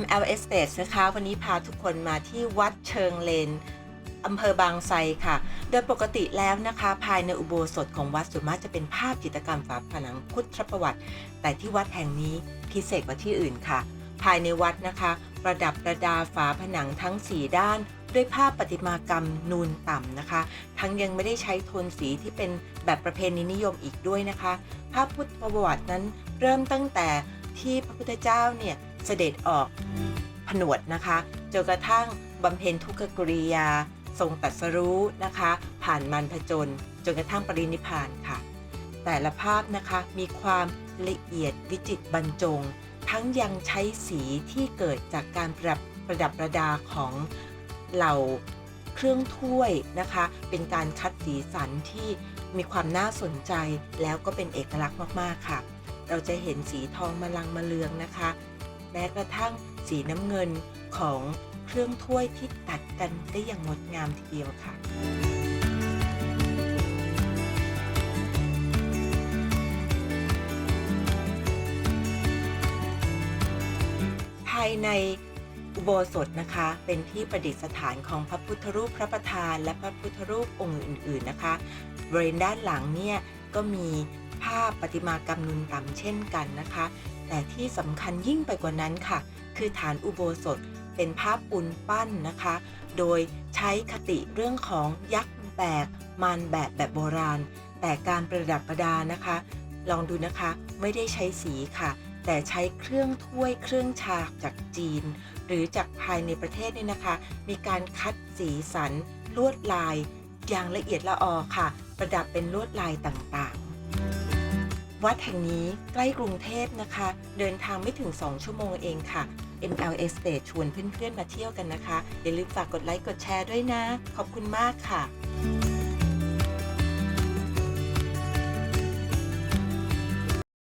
ML Estate นะคะ วันนี้พาทุกคนมาที่วัดเชิงเลนอำเภอบางไทรค่ะ โดยปกติแล้วนะคะ ภายในอุโบสถของวัดส่วนมากจะเป็นภาพจิตรกรรมฝาผนังพุทธประวัติ แต่ที่วัดแห่งนี้พิเศษกว่าที่อื่นค่ะ ภายในวัดนะคะ ประดับประดาฝาผนังทั้ง 4 ด้าน ด้วยภาพประติมากรรมนูนต่ำนะคะ ทั้งยังไม่ได้ใช้โทนสีที่เป็นแบบประเพณีนิยมอีกด้วยนะคะ ภาพพุทธประวัตินั้นเริ่มตั้งแต่ที่พระพุทธเจ้าเนี่ย เสด็จออกผนวดนะคะจนกระทั่งบำเพ็ญทุกขกริยา ทรงตรัสรู้นะคะ ผ่านมันผจญจนกระทั่งปรินิพานค่ะ แต่ละภาพนะคะมีความละเอียดวิจิตรบรรจง ทั้งยังใช้สีที่เกิดจากการประดับประดับประดาของเหล่าเครื่องถ้วยนะคะ เป็นการคัดสีสันที่มีความน่าสนใจแล้วก็เป็นเอกลักษณ์มากๆค่ะ เราจะเห็นสีทองมลังมะเลืองนะคะ แม้กระทั่งสีน้ำเงินของเครื่องถ้วยที่ตัดกันได้อย่างงดงามทีเดียวค่ะภายในอุโบสถนะคะ เป็นที่ประดิษฐานของพระพุทธรูปพระประธาน และพระพุทธรูปองค์อื่น ๆนะคะ บริเวณด้านหลังเนี่ย ก็มีภาพประติมากรรมนุนต่ำเช่นกันนะคะ แต่ที่สำคัญยิ่งไปกว่านั้นค่ะ คือฐานอุโบสถเป็นภาพปูนปั้นนะคะ โดยใช้คติเรื่องของยักษ์แบกมารแบบแบบโบราณ แต่การประดับประดานะคะ ลองดูนะคะไม่ได้ใช้สีค่ะ แต่ใช้เครื่องถ้วยเครื่องชาจากจีน หรือจากภายในประเทศนี่ยนะคะ มีการคัดสีสัน ลวดลาย อย่างละเอียดละออค่ะ ประดับเป็นลวดลายต่างๆ วัดแห่งนี้ใกล้กรุงเทพนะคะ เดินทางไม่ถึง 2 ชั่วโมงเองค่ะ ML Estate ชวนเพื่อนๆมาเที่ยวกันนะคะ อย่าลืมฝากกดไลค์กดแชร์ด้วยนะ ขอบคุณมากค่ะ